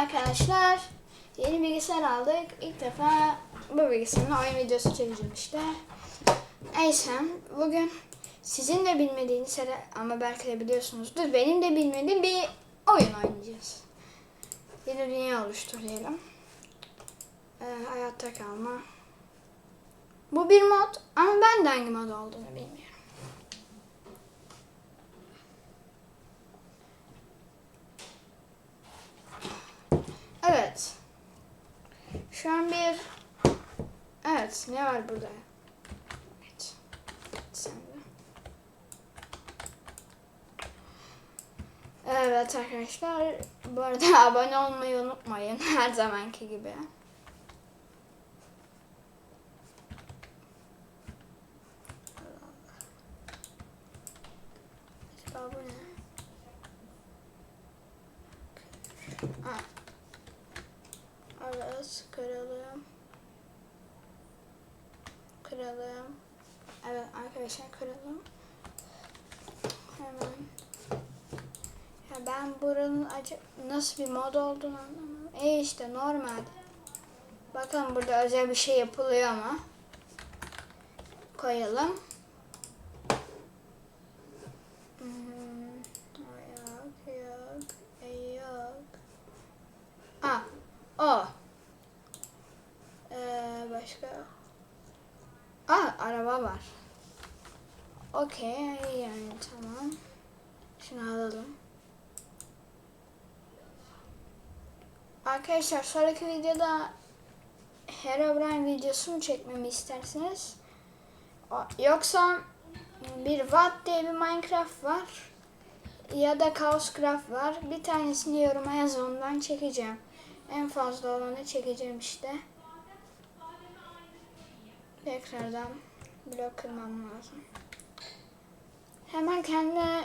arkadaşlar. Yeni bilgisayar aldık. İlk defa bu bilgisayarla oyun videosu çekeceğim işte. Neyse bugün sizin de bilmediğiniz hele- ama belki de biliyorsunuzdur. Benim de bilmediğim bir oyun oynayacağız. Yeni dünya oluşturuyorum. Ee, hayatta kalma. Bu bir mod ama ben de hangi mod olduğunu bilmiyorum. Evet. Şu an bir... Evet, ne var burada? Evet. Sen. Evet arkadaşlar, bu arada abone olmayı unutmayın her zamanki gibi. Acaba bu ne? Ha. Evet, kıralım. Kıralım. Evet arkadaşlar kıralım. Hemen. Ya ben acı nasıl bir mod olduğunu anlamadım. E işte normal. Bakın burada özel bir şey yapılıyor ama. Koyalım. Hmm, o. Ee, başka. Ah araba var. Okey yani tamam. Şunu alalım. Arkadaşlar sonraki videoda Herobrine videosu mu çekmemi isterseniz? O- Yoksa bir Watt diye bir Minecraft var. Ya da Chaoscraft var. Bir tanesini yoruma yazın ondan çekeceğim. En fazla olanı çekeceğim işte. Tekrardan blok kırmam lazım. Hemen kendime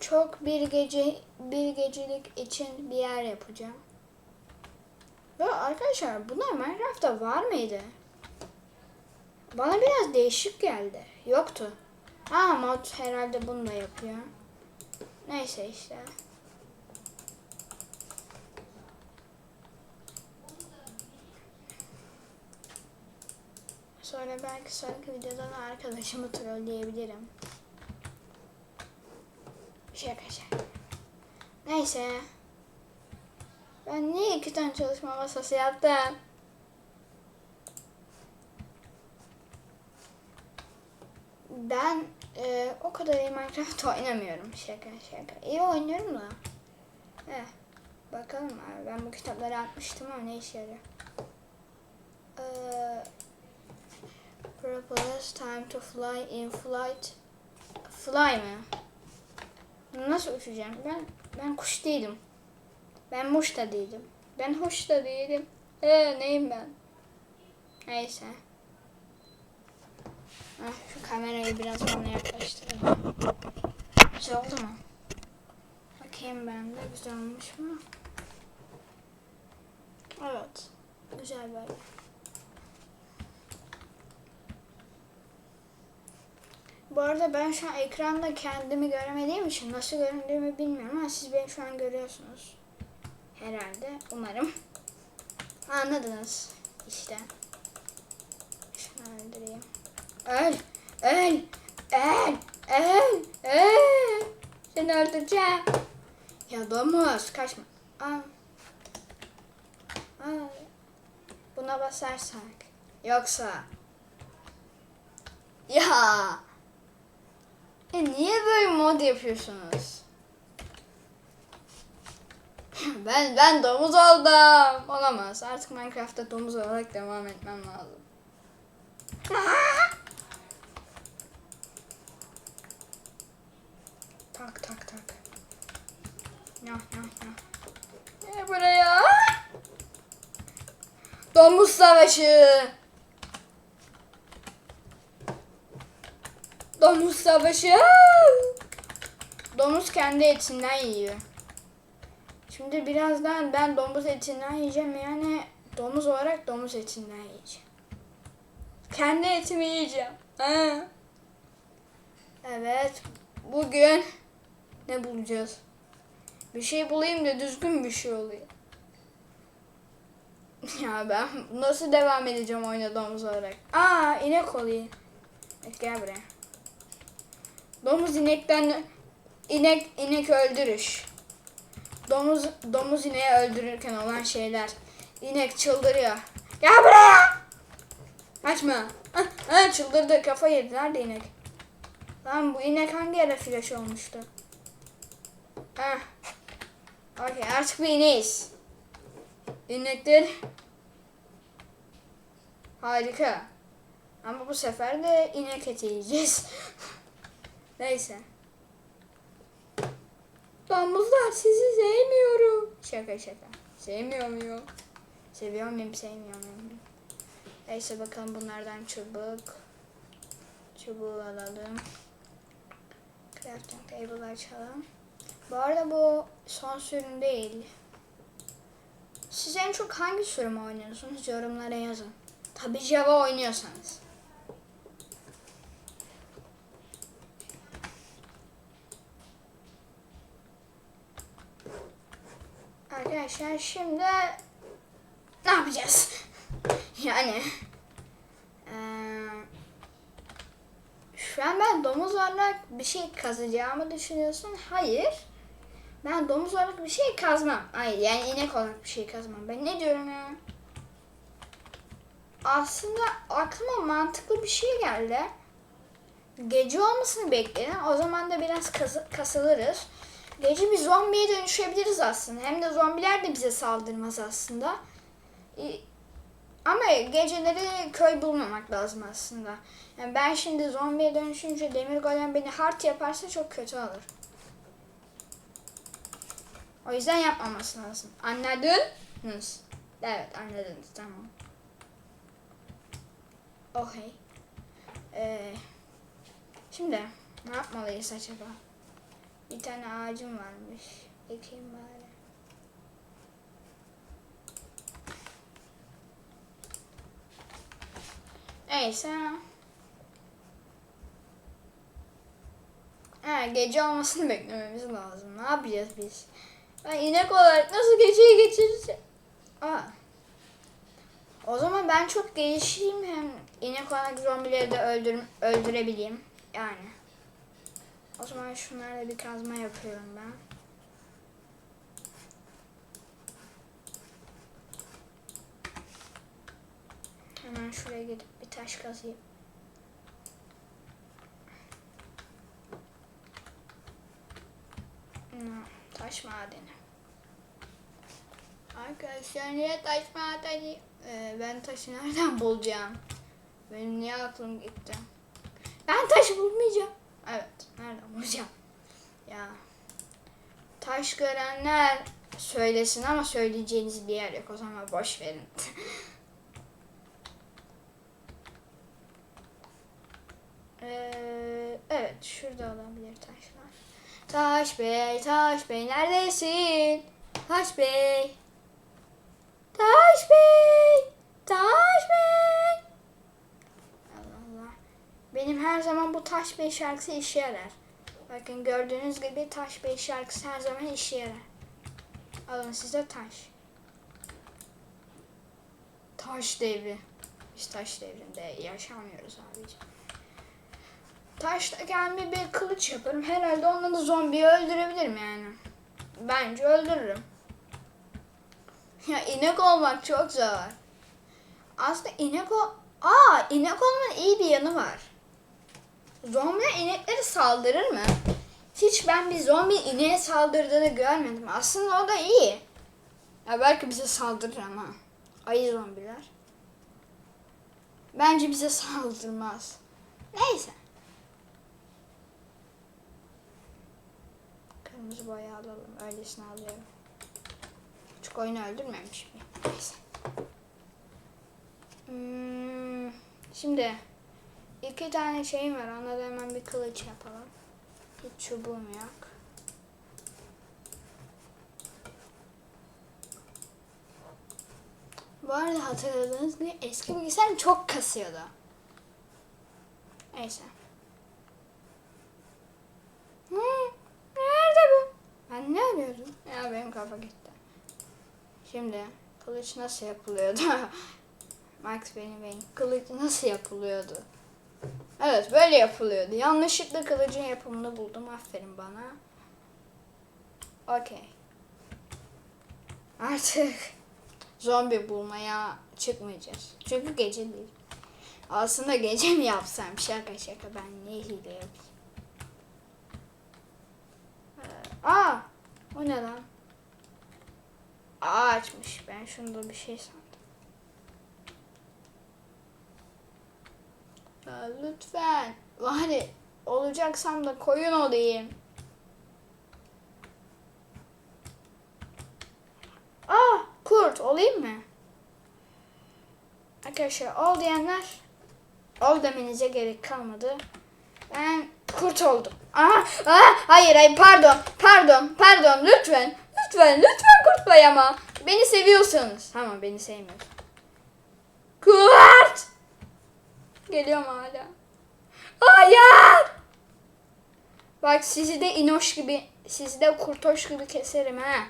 çok bir gece bir gecelik için bir yer yapacağım. Ve arkadaşlar bunlar Minecraft'ta var mıydı? Bana biraz değişik geldi. Yoktu. Aa mod herhalde bunu da yapıyor. Neyse işte. Sonra belki sonraki videoda da arkadaşımı trolleyebilirim. Şaka şaka. Neyse. Ben niye iki tane çalışma masası yaptım? Ben e, o kadar iyi Minecraft oynamıyorum. Şaka şaka. İyi oynuyorum da. Eh, bakalım abi. Ben bu kitapları atmıştım ama ne işe yarıyor? Eee Propose time to fly in flight. Fly mı? Nasıl uçacağım? Ben ben kuş değilim. Ben muş da değilim. Ben hoş da değilim. Ee, neyim ben? Neyse. Ah, şu kamerayı biraz bana yaklaştırayım. Güzel oldu mu? Bakayım ben de güzel olmuş mu? Evet. Güzel böyle. Bu arada ben şu an ekranda kendimi göremediğim için nasıl göründüğümü bilmiyorum ama siz beni şu an görüyorsunuz. Herhalde. Umarım. Anladınız. İşte. Şunu öldüreyim. Öl! Öl! Öl! Öl! Öl! Seni öldüreceğim. Ya domuz kaçma. Aa. Aa. Buna basarsak. Yoksa. Ya. E niye böyle mod yapıyorsunuz? ben ben domuz oldum. Olamaz. Artık Minecraft'ta domuz olarak devam etmem lazım. tak tak tak. Ya ya ya. Ne buraya? Domuz savaşı. Domuz savaşı. Domuz kendi etinden yiyor. Şimdi birazdan ben domuz etinden yiyeceğim yani domuz olarak domuz etinden yiyeceğim. Kendi etimi yiyeceğim. Ha. Evet. Bugün ne bulacağız? Bir şey bulayım da düzgün bir şey olayım. Ya ben nasıl devam edeceğim oyuna domuz olarak? Aa inek olayım. Gel buraya. Domuz inekten inek inek öldürüş. Domuz domuz ineği öldürürken olan şeyler. İnek çıldırıyor. Gel buraya. Kaçma. Ah, ah, çıldırdı kafa yedi. Nerede inek? Lan bu inek hangi yere flash olmuştu? Ah. Okey artık bir ineğiz. İnekler harika. Ama bu sefer de inek eti yiyeceğiz. Neyse. Domuzlar sizi sevmiyorum. Şaka şaka. Sevmiyor muyum? Seviyor muyum sevmiyor muyum? Neyse bakalım bunlardan çubuk. Çubuğu alalım. Crafting table açalım. Bu arada bu son sürüm değil. Siz en çok hangi sürümü oynuyorsunuz? Yorumlara yazın. Tabi Java oynuyorsanız. Arkadaşlar şimdi ne yapacağız? yani eee, şu an ben domuz olarak bir şey kazacağımı düşünüyorsun. Hayır. Ben domuz olarak bir şey kazmam. Hayır yani inek olarak bir şey kazmam. Ben ne diyorum ya? Aslında aklıma mantıklı bir şey geldi. Gece olmasını bekleyin. O zaman da biraz kası- kasılırız. Gece bir zombiye dönüşebiliriz aslında. Hem de zombiler de bize saldırmaz aslında. İ- Ama geceleri köy bulmamak lazım aslında. Yani ben şimdi zombiye dönüşünce demir golem beni hard yaparsa çok kötü olur. O yüzden yapmaması lazım. Anladınız? Evet anladınız tamam. Okey. Ee, şimdi ne yapmalıyız acaba? Bir tane ağacım varmış. Ekeyim bari. Neyse. Ha, gece olmasını beklememiz lazım. Ne yapacağız biz? Ben inek olarak nasıl geceyi geçireceğim? Aa. O zaman ben çok gelişeyim hem inek olarak zombileri de öldür öldürebileyim. Yani. O zaman şunlarla bir kazma yapıyorum ben. Hemen şuraya gidip bir taş kazayım. Hmm, Taş madeni. Arkadaşlar niye taş madeni? Ee, ben taşı nereden bulacağım? Benim niye aklım gitti? Ben taş bulmayacağım. Evet, nereden bulacağım? Ya. Taş görenler söylesin ama söyleyeceğiniz bir yer yok. O zaman boş verin. Ee, evet, şurada olabilir taşlar. Taş Bey, Taş Bey neredesin? Taş Bey. Taş Bey. Taş Bey. Benim her zaman bu Taş Bey şarkısı işe yarar. Bakın gördüğünüz gibi Taş Bey şarkısı her zaman işe yarar. Alın size taş. Taş devri. Biz taş devrinde yaşamıyoruz abicim. Taşla kendime bir kılıç yaparım. Herhalde onunla da zombiyi öldürebilirim yani. Bence öldürürüm. Ya inek olmak çok zor. Aslında inek o... Aa inek olmanın iyi bir yanı var. Zombiler inekleri saldırır mı? Hiç ben bir zombi ineğe saldırdığını görmedim. Aslında o da iyi. Ya belki bize saldırır ama. Ayı zombiler. Bence bize saldırmaz. Neyse. Kırmızı boya alalım. Öylesine alıyorum. Çünkü oyunu öldürmemiş mi? Neyse. Hmm, şimdi iki tane şeyim var. Ona da hemen bir kılıç yapalım. Hiç çubuğum yok. Bu arada hatırladığınız gibi eski bilgisayarım çok kasıyordu. Neyse. Nerede bu? Ben ne arıyordum? Ya benim kafa gitti. Şimdi Kılıç nasıl yapılıyordu? Max benim benim. Kılıç nasıl yapılıyordu? Evet böyle yapılıyordu. Yanlışlıkla kılıcın yapımını buldum. Aferin bana. Okey. Artık zombi bulmaya çıkmayacağız. Çünkü gece değil. Aslında gece mi yapsam? Şaka şaka ben ne hile yapayım. Ee, Aa! O ne lan? Ağaçmış. Ben şunda bir şey sandım. Ya lütfen. Bari olacaksam da koyun olayım. Aa kurt olayım mı? Arkadaşlar ol diyenler ol demenize gerek kalmadı. Ben kurt oldum. Aa, aa, hayır hayır pardon pardon pardon lütfen lütfen lütfen kurt bey ama beni seviyorsanız. Tamam beni sevmiyorsun. Kurt! Geliyorum hala. Hayır! Bak sizi de inoş gibi, sizi de kurtoş gibi keserim ha.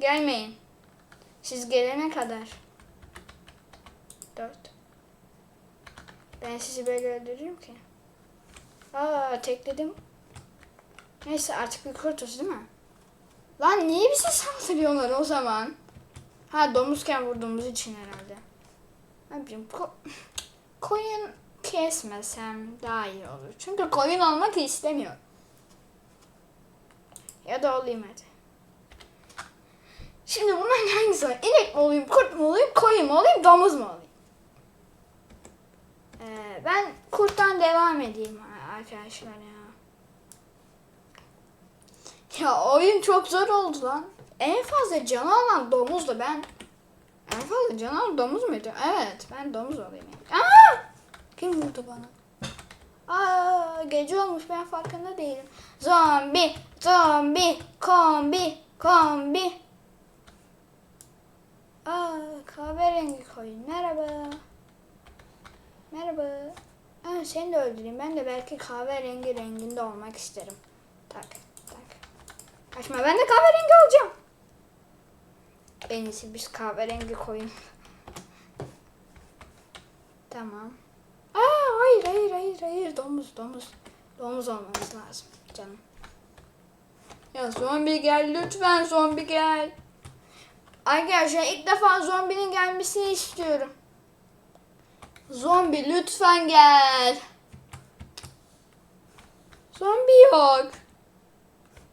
Gelmeyin. Siz gelene kadar. Dört. Ben sizi böyle öldürürüm ki. Aa tekledim. Neyse artık bir kurtuz değil mi? Lan niye bize saldırıyorlar o zaman? Ha domuzken vurduğumuz için herhalde. Ne bileyim koyun kesmesem daha iyi olur. Çünkü koyun olmak istemiyorum. Ya da olayım hadi. Şimdi bunların hangisi var? İnek mi olayım, kurt mu olayım, koyun mu olayım, domuz mu olayım? Ee, ben kurttan devam edeyim arkadaşlar ya. Ya oyun çok zor oldu lan. En fazla canı alan domuzdu ben. En fazla canı alan domuz muydu? Evet ben domuz olayım. Aa! Kim vurdu bana? Aa, gece olmuş ben farkında değilim. Zombi, zombi, kombi, kombi. Aa, kahverengi koyun. Merhaba. Merhaba. Aa, seni de öldüreyim. Ben de belki kahverengi renginde olmak isterim. Tak, tak. Kaçma ben de kahverengi olacağım. En iyisi biz kahverengi koyun. tamam. Aa, hayır hayır hayır hayır domuz domuz. Domuz olmamız lazım canım. Ya zombi gel lütfen zombi gel. Arkadaşlar ilk defa zombinin gelmesini istiyorum. Zombi lütfen gel. Zombi yok.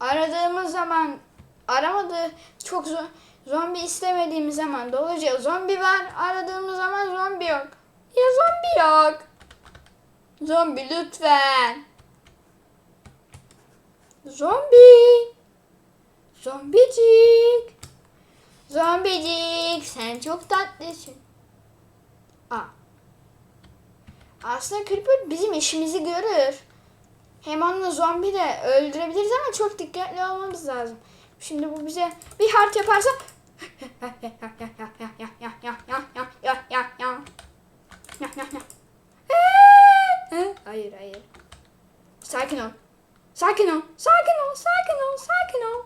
Aradığımız zaman aramadı çok zo- zombi istemediğimiz zaman doluca zombi var. Aradığımız zaman zombi yok. Ya zombi yok. Zombi lütfen. Zombi. Zombicik. Zombicik sen çok tatlısın. Aa. Aslında Creeper bizim işimizi görür. Hem onu zombi de öldürebiliriz ama çok dikkatli olmamız lazım. Şimdi bu bize bir hart yaparsa Hayır hayır. Sakin ol. Sakin ol. Sakin ol. Sakin ol. Sakin ol.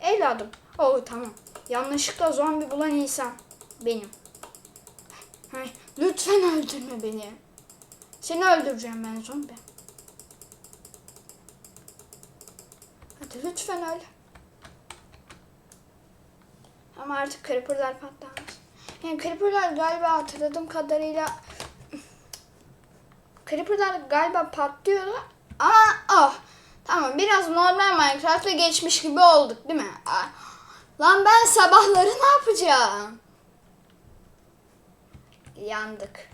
Evladım. Oh tamam. Yanlışlıkla zombi bulan insan benim. Lütfen öldürme beni. Seni öldüreceğim ben zombi. Hadi lütfen öl. Ama artık creeper'lar patlamaz. Yani creeper'lar galiba hatırladığım kadarıyla creeper'lar galiba patlıyordu. Ama ah tamam biraz normal Minecraft'ta geçmiş gibi olduk değil mi? Ah, lan ben sabahları ne yapacağım? Yandık.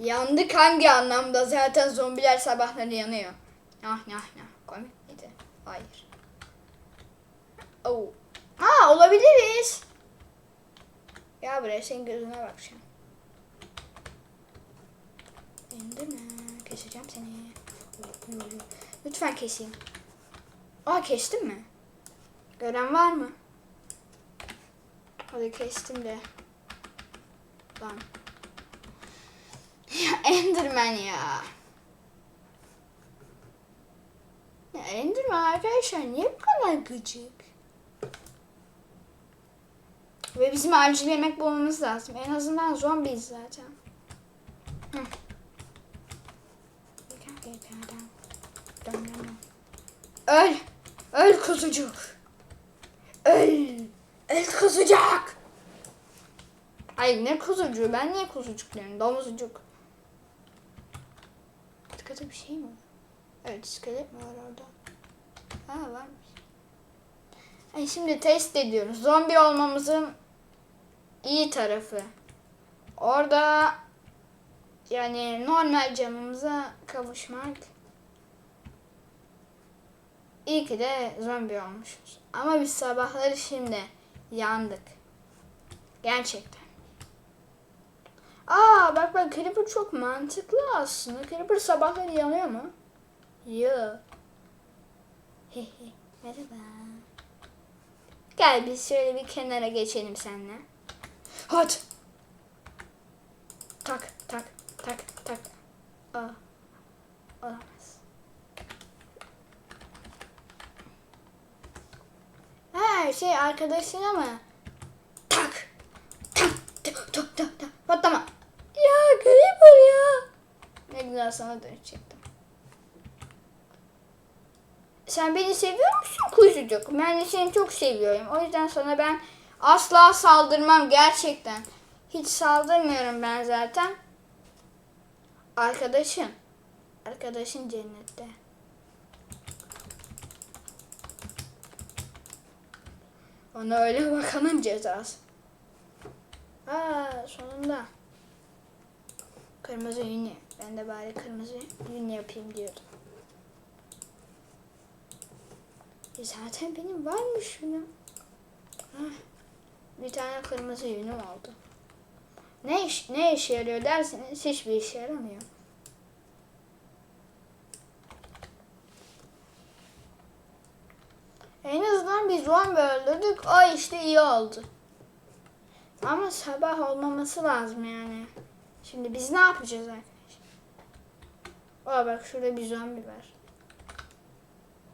Yandık hangi anlamda? Zaten zombiler sabahları yanıyor. Nah nah nah. Komik miydi? Hayır. Oh. Aa olabiliriz. Ya buraya senin gözüne bakacağım. İndi mi? Keseceğim seni. Lütfen keseyim. Aa kestin mi? Gören var mı? Hadi kestim de. Lan. Ya Enderman ya. Ya Enderman arkadaşlar niye bu kadar gıcık? Ve bizim acil yemek bulmamız lazım. En azından zombiyiz zaten. Hı. Öl. Öl kuzucuk. Öl. Öl kuzucuk. Ay ne kuzucuğu? Ben niye kuzucuk diyorum? Domuzcuk. Arkada bir şey mi? Evet iskelet mi var orada? Ha varmış. Ay şimdi test ediyoruz. Zombi olmamızın iyi tarafı. Orada yani normal canımıza kavuşmak. İyi ki de zombi olmuşuz. Ama biz sabahları şimdi yandık. Gerçekten. Aa bak bak Creeper çok mantıklı aslında. Creeper sabahları yanıyor mu? Hehe. Merhaba. Gel biz şöyle bir kenara geçelim seninle. Hadi. Tak tak tak tak. Aa. Olamaz. Ha şey arkadaşına mı? Tak. Tak. Tak tak tak tak. Patlama. Ya Creeper ya. Ne güzel sana dönecektim. Sen beni seviyor musun kuzucuk? Ben de seni çok seviyorum. O yüzden sana ben asla saldırmam gerçekten. Hiç saldırmıyorum ben zaten. Arkadaşın. Arkadaşın cennette. Ona öyle bakanın cezası. Aa sonunda. Kırmızı yünlü. Ben de bari kırmızı yünlü yapayım diyordum. E zaten benim varmış şunu. Hah, Bir tane kırmızı yünüm oldu. Ne iş, ne işe yarıyor derseniz hiçbir işe yaramıyor. En azından biz zombi öldürdük. O işte iyi oldu. Ama sabah olmaması lazım yani. Şimdi biz ne yapacağız arkadaşlar? Aa bak şurada bir zombi var.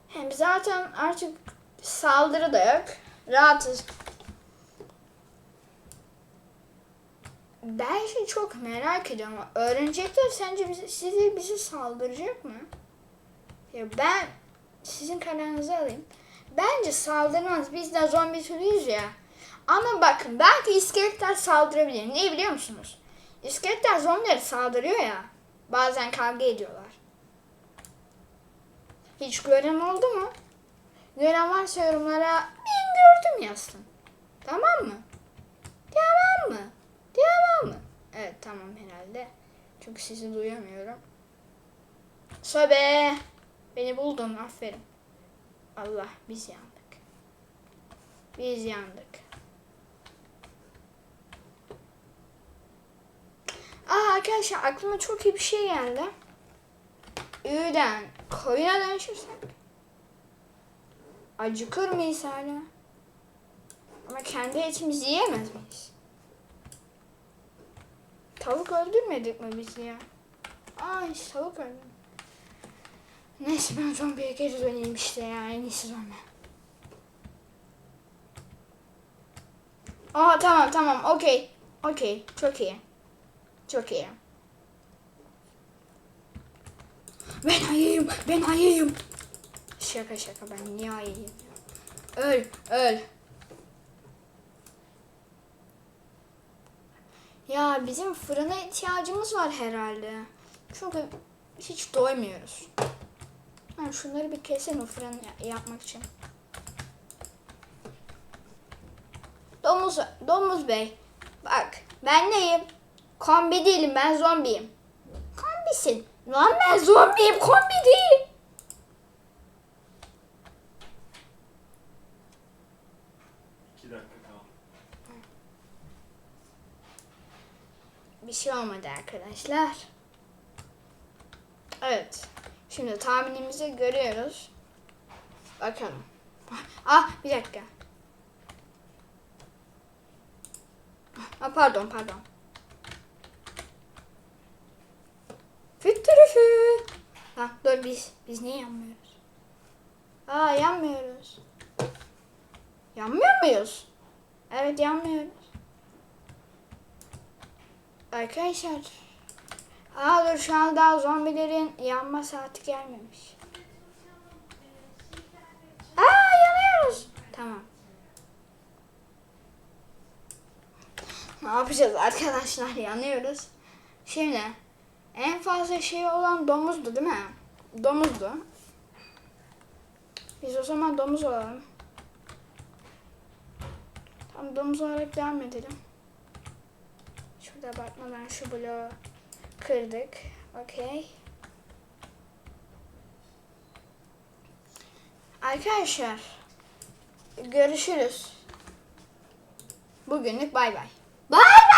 Hem zaten artık saldırı da yok. Rahatız. Ben şey çok merak ediyorum. Örümcekler sence bizi, sizi bizi saldıracak mı? Ya ben sizin kararınızı alayım. Bence saldırmaz. Biz de zombi türüyüz ya. Ama bakın belki iskeletler saldırabilir. Niye biliyor musunuz? İskeletler zombilere saldırıyor ya. Bazen kavga ediyorlar. Hiç gören oldu mu? Gören varsa yorumlara ben gördüm yazsın. Tamam mı? Tamam mı? Tamam mı? Evet tamam herhalde. Çünkü sizi duyamıyorum. Sobe. Beni buldun aferin. Allah biz yandık. Biz yandık. Aa arkadaşlar aklıma çok iyi bir şey geldi. Ü'den koyuna dönüşürsek acıkır mıyız hala? Ama kendi etimizi yiyemez miyiz? Tavuk öldürmedik mi biz ya? Aa hiç tavuk öldürmedik. Neyse ben zombiye geri döneyim işte ya en iyisi zombi. Aa tamam tamam okey. Okey çok iyi. Çok iyi. Ben ayıyım, ben ayıyım. Şaka şaka ben niye ayıyım? Öl, öl. Ya bizim fırına ihtiyacımız var herhalde. Çünkü hiç doymuyoruz. Ben şunları bir keselim fırın ya- yapmak için. Domuz, domuz bey. Bak ben neyim? Kombi değilim ben zombiyim. Kombisin. Lan ben zombiyim kombi değil. İki dakika kal. Bir şey olmadı arkadaşlar. Evet. Şimdi tahminimizi görüyoruz. Bakalım. Ah bir dakika. Ah, pardon pardon. Füttürüfü. Ha, dur biz biz niye yanmıyoruz? Aa yanmıyoruz. Yanmıyor muyuz? Evet yanmıyoruz. Arkadaşlar. Aa dur şu an daha zombilerin yanma saati gelmemiş. Aa yanıyoruz. Tamam. Ne yapacağız arkadaşlar yanıyoruz. Şimdi en fazla şey olan domuzdu değil mi? Domuzdu. Biz o zaman domuz olalım. Tamam domuz olarak devam edelim. Şurada bakmadan şu bloğu kırdık. Okey. Arkadaşlar görüşürüz. Bugünlük bay bay. Bay bay.